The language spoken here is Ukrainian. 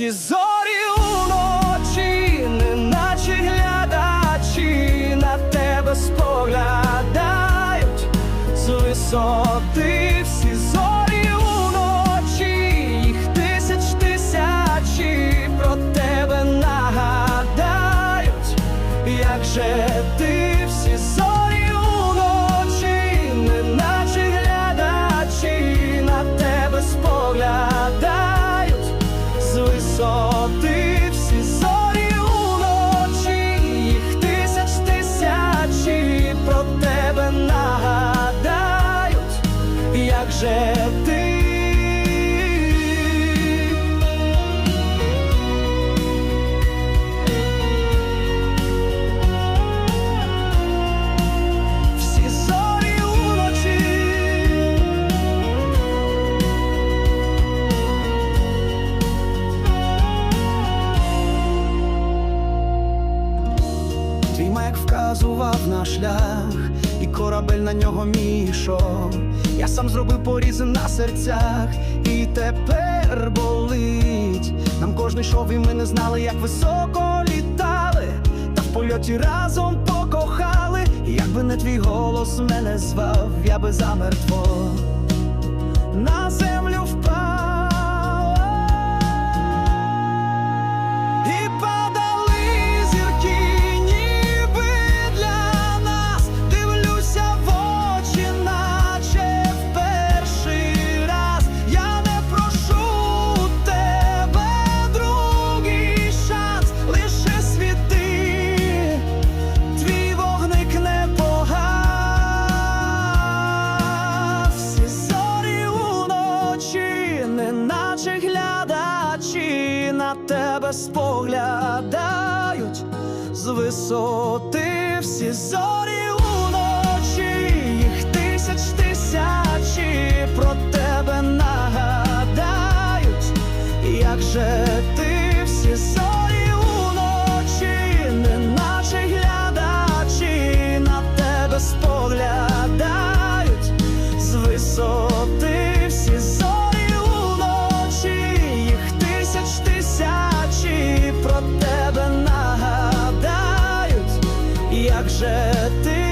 всі зорі уночі, неначе глядачі на тебе споглядають з висоти. Всі зорі уночі, їх тисяч тисячі про тебе нагадають, як же же ти. Всі зорі вказував на шлях, і корабель на нього мішов. Я сам зробив порізи на серцях, і тепер болить. Нам кожний йшов, і ми не знали, як високо літали, та в польоті разом покохали. Якби не твій голос мене звав, я би замертво на землю впав. Споглядають з висоти всі зорі як же ти